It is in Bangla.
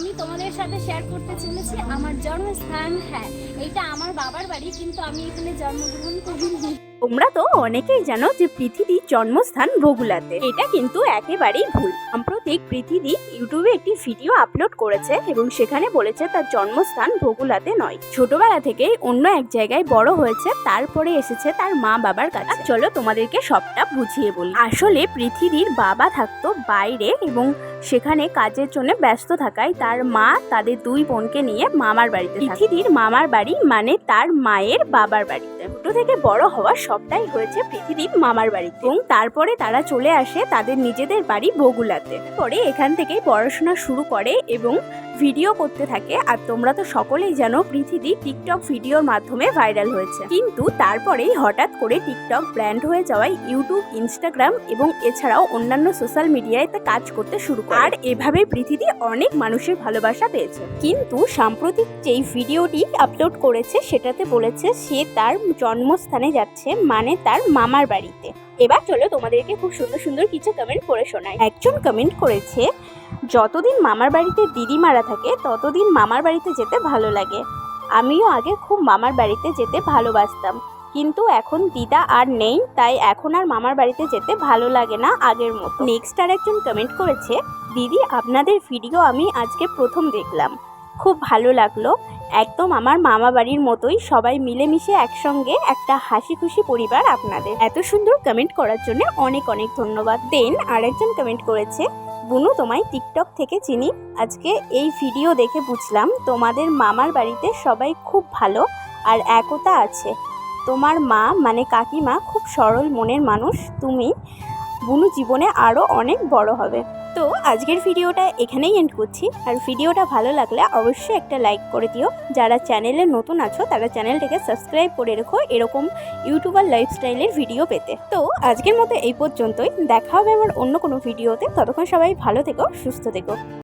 আমি তোমাদের সাথে শেয়ার করতে চলেছি। আমার জন্মস্থান হ্যাঁ এটা আমার বাবার বাড়ি, কিন্তু আমি এখানে জন্মগ্রহণ করিনি। তোমরা তো অনেকেই জানো যে পৃথিবীর জন্মস্থান বগুলাতে এটা কিন্তু একেবারেই ভুল। সাম্প্রতিক পৃথিবী ইউটিউবে একটি ভিডিও আপলোড করেছে এবং সেখানে বলেছে তার জন্মস্থান বগুলাতে নয়। ছোটবেলা থেকেই অন্য এক জায়গায় বড় হয়েছে, তারপরে এসেছে তার মা বাবার কাছে। চলো তোমাদেরকে সবটা বুঝিয়ে বলি। আসলে পৃথিবীর বাবা থাকতো বাইরে এবং সেখানে কাজের জন্য ব্যস্ত থাকায় তার মা তাদের দুই বোনকে নিয়ে মামার বাড়িতে পৃথিবীর মামার বাড়ি মানে তার মায়ের বাবার বাড়িতে ছোট থেকে বড় হওয়া সবটাই হয়েছে পৃথিবীর মামার বাড়িতে। এবং তারপরে তারা চলে আসে তাদের নিজেদের বাড়ি বগুলাতে। পরে এখান থেকেই পড়াশোনা শুরু করে এবং ভিডিও করতে থাকে আর তোমরা তো সকলেই জানো পৃথিবী টিকটক ভিডিওর মাধ্যমে ভাইরাল হয়েছে। কিন্তু তারপরেই হঠাৎ করে টিকটক ব্র্যান্ড হয়ে যাওয়ায় ইউটিউব ইনস্টাগ্রাম এবং এছাড়াও অন্যান্য সোশ্যাল মিডিয়ায় কাজ করতে শুরু করে। আর এভাবে পৃথিবী অনেক মানুষের ভালোবাসা পেয়েছে। কিন্তু সাম্প্রতিক যেই ভিডিওটি আপলোড করেছে, সেটাতে বলেছে সে তার জন্মস্থানে যাচ্ছে মানে তার মামার বাড়িতে। এবার চলো তোমাদেরকে খুব সুন্দর সুন্দর কিছু কমেন্ট করে শোনাই। একজন কমেন্ট করেছে, যতদিন মামার বাড়িতে দিদিমারা থাকে, ততদিন মামার বাড়িতে যেতে ভালো লাগে। আমিও আগে খুব মামার বাড়িতে যেতে ভালোবাসতাম। কিন্তু এখন দিদা আর নেই, তাই এখন আর মামার বাড়িতে যেতে ভালো লাগে না আগের মতো। নেক্সট আর একজন কমেন্ট করেছে, দিদি, আপনাদের ভিডিও আমি আজকে প্রথম দেখলাম। খুব ভালো লাগল। একদম আমার মামা বাড়ির মতোই সবাই মিলেমিশে একসঙ্গে একটা হাসি খুশি পরিবার আপনাদের। এত সুন্দর কমেন্ট করার জন্য অনেক অনেক ধন্যবাদ। দেন আরেকজন কমেন্ট করেছে, বুনু, তোমায় টিকটক থেকে চিনি। আজকে এই ভিডিও দেখে বুঝলাম তোমাদের মামার বাড়িতে সবাই খুব ভালো আর একতা আছে। তোমার মা মানে কাকিমা খুব সরল মনের মানুষ। তুমি, বুনু জীবনে আরও অনেক বড় হবে। তো আজকের ভিডিওটা এখানেই এন্ড করছি। আর ভিডিওটা ভালো লাগলে অবশ্যই একটা লাইক করে দিও। যারা চ্যানেলে নতুন আছো, তারা চ্যানেলটাকে সাবস্ক্রাইব করে রেখো এরকম ইউটিউবার লাইফস্টাইলের ভিডিও পেতে। তো আজকের মতো এই পর্যন্তই। দেখা হবে আমার অন্য কোনো ভিডিওতে ততক্ষণ সবাই ভালো থেকো, সুস্থ থেকো।